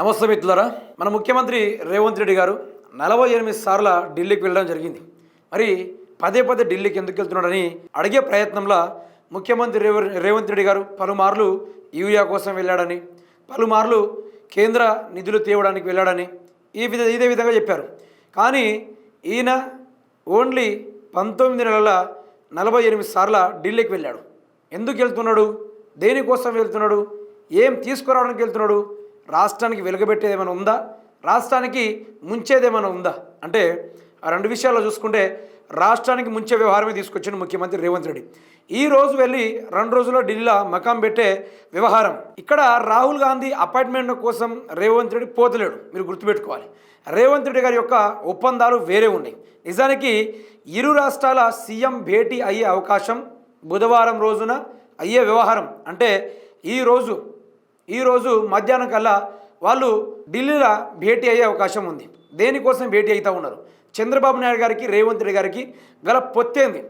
నమస్తే మిత్రులారా. మన ముఖ్యమంత్రి రేవంత్ రెడ్డి గారు నలభై ఎనిమిది సార్ల ఢిల్లీకి వెళ్ళడం జరిగింది. మరి పదే పదే ఢిల్లీకి ఎందుకు వెళ్తున్నాడని అడిగే ప్రయత్నంలో ముఖ్యమంత్రి రేవ రేవంత్ రెడ్డి గారు పలుమార్లు యూరియా కోసం వెళ్ళాడని పలుమార్లు కేంద్ర నిధులు తేవడానికి వెళ్ళాడని ఈ విధ ఇదే విధంగా చెప్పారు. కానీ ఈయన ఓన్లీ పంతొమ్మిది నెలల నలభై ఎనిమిది సార్ల ఢిల్లీకి వెళ్ళాడు. ఎందుకు వెళ్తున్నాడు? దేనికోసం వెళ్తున్నాడు? ఏం తీసుకురావడానికి వెళ్తున్నాడు? రాష్ట్రానికి వెలుగబెట్టేది ఏమైనా ఉందా? రాష్ట్రానికి ముంచేది ఏమైనా ఉందా? అంటే ఆ రెండు విషయాల్లో చూసుకుంటే రాష్ట్రానికి ముంచే వ్యవహారమే తీసుకొచ్చిన ముఖ్యమంత్రి రేవంత్ రెడ్డి. ఈ రోజు వెళ్ళి రెండు రోజుల్లో ఢిల్లీలో మకాం పెట్టే వ్యవహారం. ఇక్కడ రాహుల్ గాంధీ అపాయింట్మెంట్ కోసం రేవంత్ రెడ్డి పోతలేడు. మీరు గుర్తుపెట్టుకోవాలి. రేవంత్ రెడ్డి గారి యొక్క ఒప్పందాలు వేరే ఉన్నాయి. నిజానికి ఇరు రాష్ట్రాల సీఎం భేటీ అయ్యే అవకాశం బుధవారం రోజున అయ్యే వ్యవహారం. అంటే ఈరోజు ఈరోజు మధ్యాహ్నం కల్లా వాళ్ళు ఢిల్లీలో భేటీ అయ్యే అవకాశం ఉంది. దేనికోసం భేటీ అవుతూ ఉన్నారు? చంద్రబాబు నాయుడు గారికి రేవంత్ రెడ్డి గారికి గల పొత్తేంది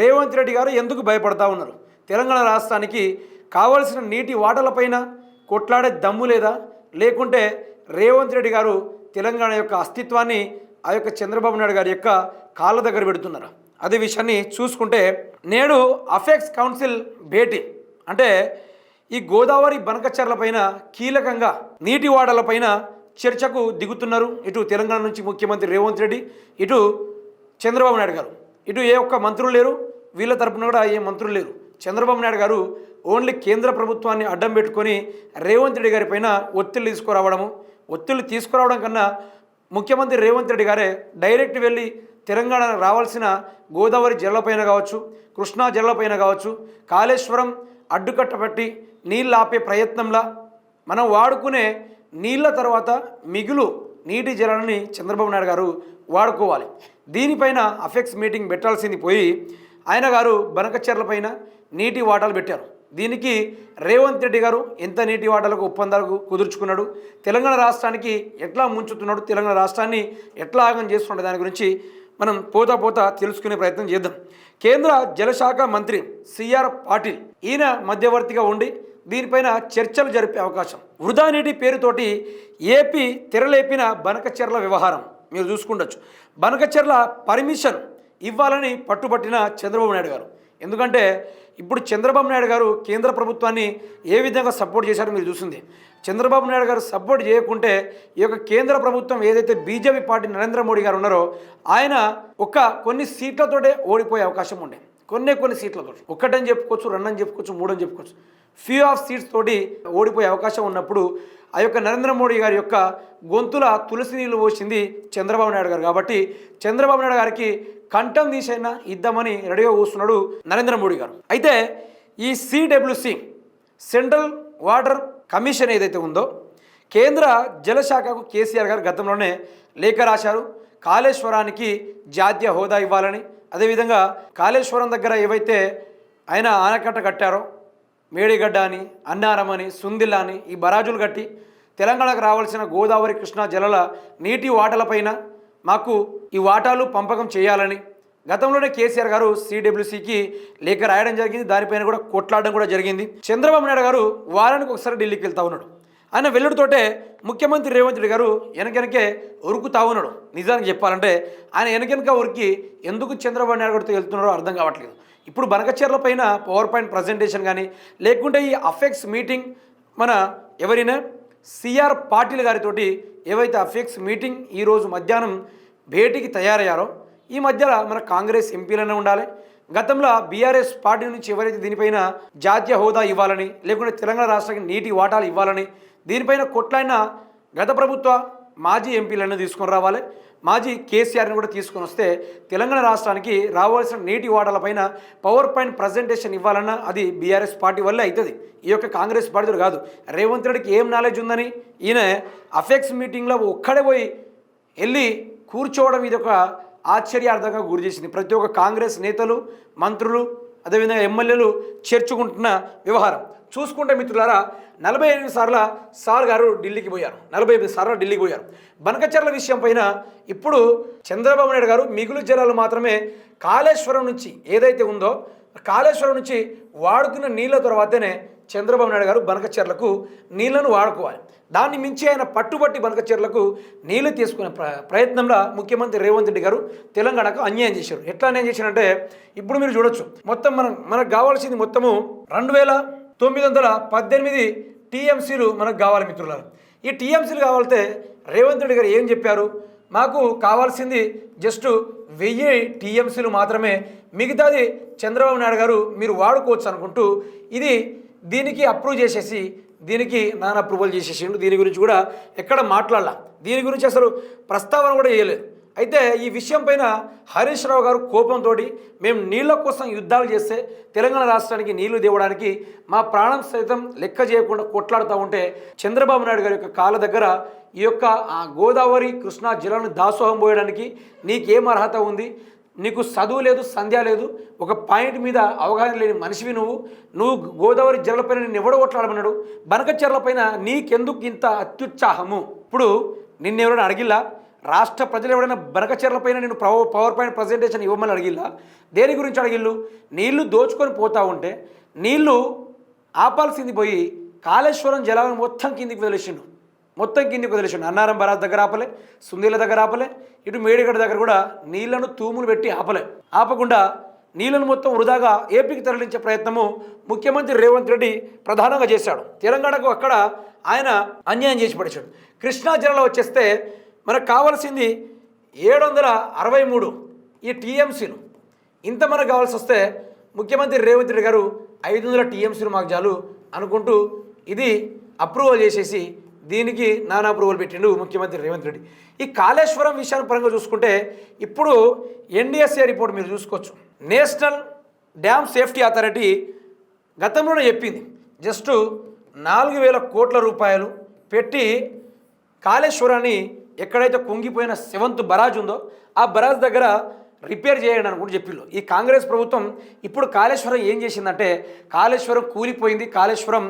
రేవంత్ రెడ్డి గారు ఎందుకు భయపడతా ఉన్నారు? తెలంగాణ రాష్ట్రానికి కావలసిన నీటి వాటలపైన కొట్లాడే దమ్ము లేదా? లేకుంటే రేవంత్ రెడ్డి గారు తెలంగాణ యొక్క అస్తిత్వాన్ని ఆ యొక్క చంద్రబాబు నాయుడు గారి యొక్క కాళ్ళ దగ్గర పెడుతున్నారు? అదే విషయాన్ని చూసుకుంటే నేడు అఫెక్స్ కౌన్సిల్ భేటీ అంటే ఈ గోదావరి బనకచర్ల పైన కీలకంగా నీటి వాడలపైన చర్చకు దిగుతున్నారు. ఇటు తెలంగాణ నుంచి ముఖ్యమంత్రి రేవంత్ రెడ్డి ఇటు చంద్రబాబు నాయుడు గారు. ఇటు ఏ ఒక్క మంత్రులు లేరు వీళ్ళ తరపున కూడా ఏ మంత్రులు లేరు. చంద్రబాబు నాయుడు గారు ఓన్లీ కేంద్ర ప్రభుత్వాన్ని అడ్డం పెట్టుకొని రేవంత్ రెడ్డి గారి పైన ఒత్తిళ్ళు తీసుకురావడము ఒత్తిళ్ళు తీసుకురావడం కన్నా ముఖ్యమంత్రి రేవంత్ రెడ్డి గారే డైరెక్ట్ వెళ్ళి తెలంగాణ రావాల్సిన గోదావరి జల్లపైన కావచ్చు కృష్ణా జల్లపైన కావచ్చు కాళేశ్వరం అడ్డుకట్టబట్టి నీళ్ళు ఆపే ప్రయత్నంలా మనం వాడుకునే నీళ్ళ తర్వాత మిగులు నీటి జలాలని చంద్రబాబు నాయుడు గారు వాడుకోవాలి. దీనిపైన అఫెక్స్ మీటింగ్ పెట్టాల్సింది పోయి ఆయన గారు బనకచెర్ల పైన నీటి వాటాలు పెట్టారు. దీనికి రేవంత్ రెడ్డి గారు ఎంత నీటి వాటాలకు ఒప్పందాలకు కుదుర్చుకున్నాడు తెలంగాణ రాష్ట్రానికి ఎట్లా ముంచుతున్నాడు తెలంగాణ రాష్ట్రాన్ని ఎట్లా ఆగం చేస్తున్నాడు దాని గురించి మనం పోతా పోతా తెలుసుకునే ప్రయత్నం చేద్దాం. కేంద్ర జలశాఖ మంత్రి సిఆర్ పాటిల్ ఈయన మధ్యవర్తిగా ఉండి దీనిపైన చర్చలు జరిపే అవకాశం. వృధా నీటి పేరుతోటి ఏపీ తెరలేపిన బనకచెర్ల వ్యవహారం మీరు చూసుకుండొచ్చు. బనకచెర్ల పర్మిషన్ ఇవ్వాలని పట్టుబట్టిన చంద్రబాబు నాయుడు గారు. ఎందుకంటే ఇప్పుడు చంద్రబాబు నాయుడు గారు కేంద్ర ప్రభుత్వాన్ని ఏ విధంగా సపోర్ట్ చేశారో మీరు చూసింది. చంద్రబాబు నాయుడు గారు సపోర్ట్ చేయకుంటే ఈ యొక్క కేంద్ర ప్రభుత్వం ఏదైతే బీజేపీ పార్టీ నరేంద్ర మోడీ గారు ఉన్నారో ఆయన ఒక కొన్ని సీట్లతోటే ఓడిపోయే అవకాశం ఉండే. కొన్ని కొన్ని సీట్లతో ఒకటని చెప్పుకోవచ్చు రెండని చెప్పుకోవచ్చు మూడని చెప్పుకోవచ్చు. ఫ్యూ ఆఫ్ సీట్స్ తోటి ఓడిపోయే అవకాశం ఉన్నప్పుడు ఆ యొక్క నరేంద్ర మోడీ గారి యొక్క గొంతుల తులసి నీళ్ళు పోసింది చంద్రబాబు నాయుడు గారు. కాబట్టి చంద్రబాబు నాయుడు గారికి కంఠం తీసైనా ఇద్దామని రెడీగా కూస్తున్నాడు నరేంద్ర మోడీ గారు. అయితే ఈ సిడబ్ల్యూసి సెంట్రల్ వాటర్ కమిషన్ ఏదైతే ఉందో కేంద్ర జలశాఖకు కేసీఆర్ గారు గతంలోనే లేఖ రాశారు. కాళేశ్వరానికి జాతీయ హోదా ఇవ్వాలని అదేవిధంగా కాళేశ్వరం దగ్గర ఏవైతే ఆయన ఆనకట్ట కట్టారో మేడిగడ్డ అని అన్నారం అని సుందిల్ల అని ఈ బరాజులు కట్టి తెలంగాణకు రావాల్సిన గోదావరి కృష్ణా జలాల నీటి వాటలపైన మాకు ఈ వాటాలు పంపకం చేయాలని గతంలోనే కేసీఆర్ గారు సిడబ్ల్యూసికి లేఖ రాయడం జరిగింది. దానిపైన కూడా కొట్లాడడం కూడా జరిగింది. చంద్రబాబు నాయుడు గారు వారానికి ఒకసారి ఢిల్లీకి వెళ్తా ఉన్నాడు. ఆయన వెళ్ళుడితోటే ముఖ్యమంత్రి రేవంత్ రెడ్డి గారు వెనకెనకే ఉరుకుతా ఉన్నాడు. నిజానికి చెప్పాలంటే ఆయన వెనకెనక ఉరికి ఎందుకు చంద్రబాబు నాయుడు గారితో వెళ్తున్నారో అర్థం కావట్లేదు. ఇప్పుడు బనకచర్ల పైన పవర్ పాయింట్ ప్రజెంటేషన్ కానీ లేకుంటే ఈ అఫెక్స్ మీటింగ్ మన ఎవరైనా? సిఆర్ పాటిల్ గారితోటి ఏవైతే అఫెక్స్ మీటింగ్ ఈరోజు మధ్యాహ్నం భేటీకి తయారయ్యారో ఈ మధ్యలో మన కాంగ్రెస్ ఎంపీలనే ఉండాలి. గతంలో బీఆర్ఎస్ పార్టీ నుంచి ఎవరైతే దీనిపైన జాతీయ హోదా ఇవ్వాలని లేకుంటే తెలంగాణ రాష్ట్రానికి నీటి వాటాలు ఇవ్వాలని దీనిపైన కొట్లాడిన గత ప్రభుత్వ మాజీ ఎంపీలను తీసుకొని రావాలి. మాజీ కేసీఆర్ని కూడా తీసుకొని వస్తే తెలంగాణ రాష్ట్రానికి రావాల్సిన నీటి వాటాలపైన పవర్ పాయింట్ ప్రజెంటేషన్ ఇవ్వాలన్నా అది బీఆర్ఎస్ పార్టీ వల్లే అవుతుంది. ఈ యొక్క కాంగ్రెస్ పార్టీ కాదు. రేవంత్ రెడ్డికి ఏం నాలెడ్జ్ ఉందని? ఈయన అఫెక్స్ మీటింగ్లో ఒక్కడే పోయి వెళ్ళి కూర్చోవడం ఇది ఒక ఆశ్చర్యార్థంగా గురి చేసింది. ప్రతి ఒక్క కాంగ్రెస్ నేతలు మంత్రులు అదేవిధంగా ఎమ్మెల్యేలు చేర్చుకుంటున్న వ్యవహారం. చూసుకుంటే మిత్రులారా నలభై ఎనిమిది సార్ల సార్ గారు ఢిల్లీకి పోయారు. నలభై ఎనిమిది సార్లు ఢిల్లీకి పోయారు. బనకచర్ల విషయం పైన ఇప్పుడు చంద్రబాబు నాయుడు గారు మిగులు జిల్లాలు మాత్రమే కాళేశ్వరం నుంచి ఏదైతే ఉందో కాళేశ్వరం నుంచి వాడుకున్న నీళ్ళ తర్వాతనే చంద్రబాబు నాయుడు గారు బనకచెర్లకు నీళ్ళను వాడుకోవాలి. దాన్ని మించి ఆయన పట్టుబట్టి బనకచెర్లకు నీళ్ళు తీసుకునే ప్ర ప్రయత్నంలో ముఖ్యమంత్రి రేవంత్ రెడ్డి గారు తెలంగాణకు అన్యాయం చేశారు. ఎట్లా అన్యాయం చేశారంటే ఇప్పుడు మీరు చూడొచ్చు. మొత్తం మనం మనకు కావాల్సింది మొత్తము రెండు వేల తొమ్మిది వందల పద్దెనిమిది టీఎంసీలు మనకు కావాలి మిత్రులారు. ఈ టీఎంసీలు కావాలంటే రేవంత్ రెడ్డి గారు ఏం చెప్పారు? మాకు కావాల్సింది జస్ట్ వెయ్యి టీఎంసీలు మాత్రమే. మిగతాది చంద్రబాబు నాయుడు గారు మీరు వాడుకోవచ్చు అనుకుంటూ ఇది దీనికి అప్రూవ్ చేసేసి దీనికి నాన్ అప్రూవల్ చేసేసిండు. దీని గురించి కూడా ఎక్కడ మాట్లాడాల. దీని గురించి అసలు ప్రస్తావన కూడా చేయలేదు అయితే ఈ విషయం పైన హరీష్ రావు గారు కోపంతో మేము నీళ్ళ కోసం యుద్ధాలు చేస్తే తెలంగాణ రాష్ట్రానికి నీళ్ళు దేవడానికి మా ప్రాణం సైతం లెక్క చేయకుండా కొట్లాడుతూ ఉంటే చంద్రబాబు నాయుడు గారి యొక్క కాళ్ళ దగ్గర ఈ యొక్క గోదావరి కృష్ణా జిల్లాను దాసోహం పోయడానికి నీకేం అర్హత ఉంది? నీకు చదువు లేదు సంధ్య లేదు ఒక పాయింట్ మీద అవగాహన లేని మనిషివి నువ్వు. నువ్వు గోదావరి జలపైన నేను ఎవడో కొట్లాడమన్నాడు. బనకచెర్లపైన నీకెందుకు ఇంత అత్యుత్సాహము? ఇప్పుడు నిన్నెవరో అడిగిల్లా? రాష్ట్ర ప్రజలు ఎవరైనా బనకచీరలపైన నేను పవర్ పవర్ పాయింట్ ప్రజెంటేషన్ ఇవ్వమని అడిగిల్లా? దేని గురించి అడిగిల్లు? నీళ్ళు దోచుకొని పోతా ఉంటే నీళ్ళు ఆపాల్సింది పోయి కాళేశ్వరం జలాలను మొత్తం కిందికి వదిలేసిండు. మొత్తం కిందికి వదిలేసిండు. అన్నారం బరాజ్ దగ్గర ఆపలే సుందీల దగ్గర ఆపలే ఇటు మేడిగడ దగ్గర కూడా నీళ్ళను తూములు పెట్టి ఆపలే. ఆపకుండా నీళ్ళను మొత్తం వృధాగా ఏపీకి తరలించే ప్రయత్నము ముఖ్యమంత్రి రేవంత్ రెడ్డి ప్రధానంగా చేశాడు. తెలంగాణకు అక్కడ ఆయన అన్యాయం చేసి పడిచాడు కృష్ణా జిల్లాలో వచ్చేస్తే మనకు కావాల్సింది ఏడు వందల అరవై మూడు ఈ టీఎంసీలు. ఇంత మనకు కావాల్సి వస్తే ముఖ్యమంత్రి రేవంత్ రెడ్డి గారు ఐదు వందల టీఎంసీలు మాకు చాలు అనుకుంటూ ఇది అప్రూవల్ చేసేసి దీనికి నానా అప్రూవల్ పెట్టిండు ముఖ్యమంత్రి రేవంత్ రెడ్డి. ఈ కాళేశ్వరం విషయాన్ని పరంగా చూసుకుంటే ఇప్పుడు ఎన్డిఎస్ఏ రిపోర్ట్ మీరు చూసుకోవచ్చు. నేషనల్ డ్యామ్ సేఫ్టీ అథారిటీ గతంలోనే చెప్పింది. జస్ట్ నాలుగు వేల కోట్ల రూపాయలు పెట్టి కాళేశ్వరాన్ని ఎక్కడైతే కుంగిపోయిన సెవెంత్ బరాజ్ ఉందో ఆ బరాజ్ దగ్గర రిపేర్ చేయండి అని కూడా చెప్పిళ్ళు. ఈ కాంగ్రెస్ ప్రభుత్వం ఇప్పుడు కాళేశ్వరం ఏం చేసిందంటే కాళేశ్వరం కూలిపోయింది కాళేశ్వరం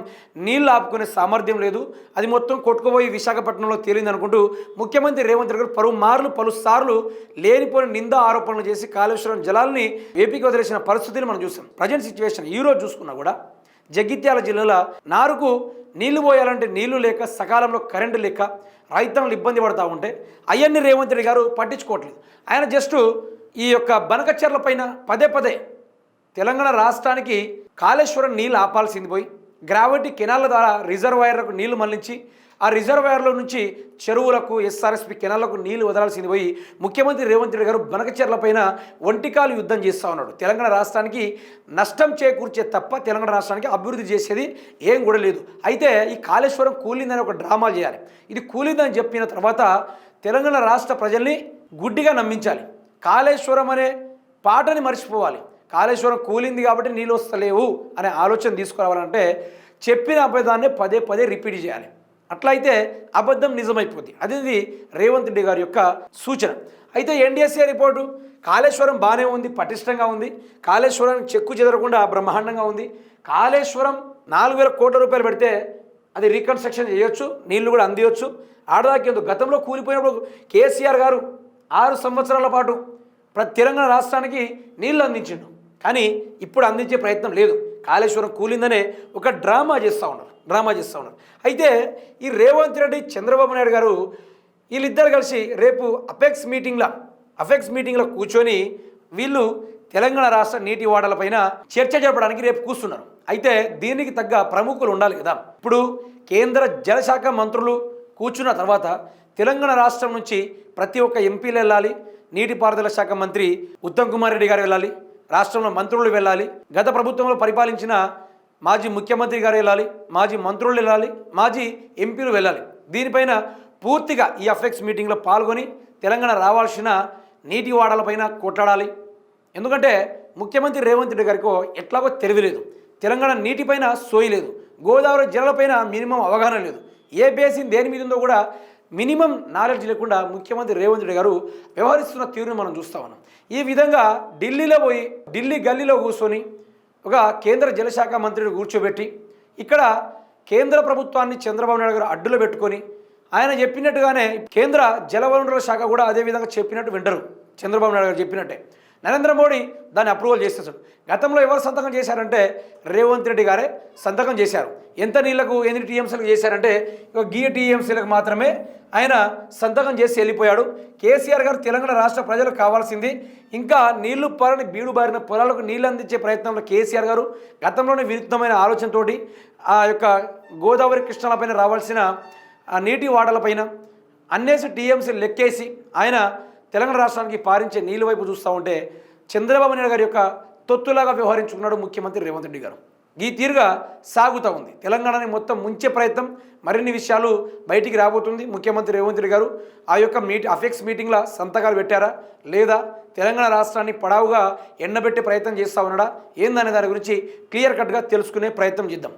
నీళ్ళు ఆపుకునే సామర్థ్యం లేదు అది మొత్తం కొట్టుకుపోయి విశాఖపట్నంలో తేలింది అనుకుంటూ ముఖ్యమంత్రి రేవంత్ రెడ్డి గారు పలు మార్లు సార్లు లేనిపోయిన నింద ఆరోపణలు చేసి కాళేశ్వరం జలాల్ని ఏపీకి వదిలేసిన పరిస్థితిని మనం చూసాం. ప్రజెంట్ సిచ్యువేషన్ ఈ రోజు చూసుకున్నా కూడా జగిత్యాల జిల్లాలో నారుకు నీళ్ళు పోయాలంటే నీళ్ళు లేక సకాలంలో కరెంటు లేక రైతన్నులు ఇబ్బంది పడతా ఉంటే అవన్నీ రేవంత్ రెడ్డి గారు పట్టించుకోవట్లేదు. ఆయన జస్ట్ ఈ యొక్క బనకచర్ల పైన పదే పదే తెలంగాణ రాష్ట్రానికి కాళేశ్వరం నీళ్ళు ఆపాల్సింది పోయి గ్రావిటీ కెనాల ద్వారా రిజర్వాయర్లకు నీళ్ళు మళ్ళించి ఆ రిజర్వాయర్ల నుంచి చెరువులకు ఎస్ఆర్ఎస్పి కెనాలకు నీళ్ళు వదలాల్సింది పోయి ముఖ్యమంత్రి రేవంత్ రెడ్డి గారు బనకచెర్ల పైన ఒంటికాలు యుద్ధం చేస్తూ ఉన్నాడు. తెలంగాణ రాష్ట్రానికి నష్టం చేకూర్చే తప్ప తెలంగాణ రాష్ట్రానికి అభివృద్ధి చేసేది ఏం కూడా లేదు. అయితే ఈ కాళేశ్వరం కూలిందని ఒక డ్రామా చేయాలి. ఇది కూలిందని చెప్పిన తర్వాత తెలంగాణ రాష్ట్ర ప్రజల్ని గుడ్డిగా నమ్మించాలి. కాళేశ్వరం అనే పాటని మర్చిపోవాలి. కాళేశ్వరం కూలింది కాబట్టి నీళ్ళు వస్తలేవు అనే ఆలోచన తీసుకురావాలంటే చెప్పిన అబద్ధాన్ని పదే పదే రిపీట్ చేయాలి. అట్లయితే అబద్ధం నిజమైపోద్ది అది రేవంత్ రెడ్డి గారి యొక్క సూచన. అయితే ఎన్డీఎస్ఏ రిపోర్టు? కాళేశ్వరం బాగానే ఉంది పటిష్టంగా ఉంది. కాళేశ్వరం చెక్కు చెదరకుండా బ్రహ్మాండంగా ఉంది. కాళేశ్వరం నాలుగు వేల కోట్ల రూపాయలు పెడితే అది రీకన్స్ట్రక్షన్ చేయొచ్చు నీళ్ళు కూడా అందియొచ్చు. ఆడదాకేందుకు గతంలో కూలిపోయినప్పుడు కేసీఆర్ గారు ఆరు సంవత్సరాల పాటు ప్రతి తెలంగాణ రాష్ట్రానికి నీళ్ళు అందించిండు. కానీ ఇప్పుడు అందించే ప్రయత్నం లేదు. కాళేశ్వరం కూలిందనే ఒక డ్రామా చేస్తూ ఉన్నారు డ్రామా చేస్తూ ఉన్నారు. అయితే ఈ రేవంత్ రెడ్డి చంద్రబాబు నాయుడు గారు వీళ్ళిద్దరు కలిసి రేపు అపెక్స్ మీటింగ్లో అపెక్స్ మీటింగ్లో కూర్చొని వీళ్ళు తెలంగాణ రాష్ట్ర నీటి వాడలపైన చర్చ జరపడానికి రేపు కూర్చున్నారు. అయితే దీనికి తగ్గ ప్రముఖులు ఉండాలి కదా. ఇప్పుడు కేంద్ర జలశాఖ మంత్రులు కూర్చున్న తర్వాత తెలంగాణ రాష్ట్రం నుంచి ప్రతి ఒక్క ఎంపీలు వెళ్ళాలి నీటిపారుదల శాఖ మంత్రి ఉత్తమ్ కుమార్ రెడ్డి గారు వెళ్ళాలి రాష్ట్రంలో మంత్రులు వెళ్ళాలి. గత ప్రభుత్వంలో పరిపాలించిన మాజీ ముఖ్యమంత్రి గారు వెళ్ళాలి మాజీ మంత్రులు వెళ్ళాలి మాజీ ఎంపీలు వెళ్ళాలి. దీనిపైన పూర్తిగా ఈ అఫెక్స్ మీటింగ్లో పాల్గొని తెలంగాణ రావాల్సిన నీటి వాడలపైన కొట్లాడాలి. ఎందుకంటే ముఖ్యమంత్రి రేవంత్ రెడ్డి గారికి ఎట్లాగో తెలియలేదు తెలంగాణ నీటిపైన సోయలేదు గోదావరి జలాలపైన మినిమం అవగాహన లేదు. ఏ బేసిన్ దేని మీద ఉందో కూడా మినిమం నాలెడ్జ్ లేకుండా ముఖ్యమంత్రి రేవంత్ రెడ్డి గారు వ్యవహరిస్తున్న తీరుని మనం చూస్తా ఉన్నాం. ఈ విధంగా ఢిల్లీలో పోయి ఢిల్లీ గల్లీలో కూర్చొని ఒక కేంద్ర జలశాఖ మంత్రిని కూర్చోబెట్టి ఇక్కడ కేంద్ర ప్రభుత్వాన్ని చంద్రబాబు నాయుడు గారు అడ్డులో పెట్టుకొని ఆయన చెప్పినట్టుగానే కేంద్ర జలవనరుల శాఖ కూడా అదే విధంగా చెప్పినట్టు వింటరు. చంద్రబాబు నాయుడు గారు చెప్పినట్టే. నరేంద్ర మోడీ దాన్ని అప్రూవల్ చేసేసాడు గతంలో ఎవరు సంతకం చేశారంటే రేవంత్ రెడ్డి గారే సంతకం చేశారు. ఎంత నీళ్ళకు ఎన్ని టీఎంసీలకు చేశారంటే ఇక గీ టీఎంసీలకు మాత్రమే ఆయన సంతకం చేసి వెళ్ళిపోయాడు. కేసీఆర్ గారు తెలంగాణ రాష్ట్ర ప్రజలకు కావాల్సింది ఇంకా నీళ్ళు పారని బీడు బారిన పొలాలకు నీళ్ళు అందించే ప్రయత్నంలో కేసీఆర్ గారు గతంలోనే విరుద్ధమైన ఆలోచనతోటి ఆ యొక్క గోదావరి కృష్ణలపైన రావాల్సిన నీటి వాడలపైన అన్నేసి టీఎంసీ లెక్కేసి ఆయన తెలంగాణ రాష్ట్రానికి పారించే నీళ్ళ వైపు చూస్తూ ఉంటే చంద్రబాబు నాయుడు గారి యొక్క తొత్తులాగా వ్యవహరించుకున్నాడు ముఖ్యమంత్రి రేవంత్ రెడ్డి గారు. ఈ తీరుగా సాగుతూ ఉంది. తెలంగాణని మొత్తం ముంచే ప్రయత్నం మరిన్ని విషయాలు బయటికి రాబోతుంది ముఖ్యమంత్రి రేవంత్ రెడ్డి గారు. ఆ యొక్క మీట్ అఫెక్స్ మీటింగ్లో సంతకాలు పెట్టారా? లేదా తెలంగాణ రాష్ట్రాన్ని పడావుగా ఎండబెట్టే ప్రయత్నం చేస్తా ఉన్నాడా? ఏందనే దాని గురించి క్లియర్ కట్గా తెలుసుకునే ప్రయత్నం చేద్దాం.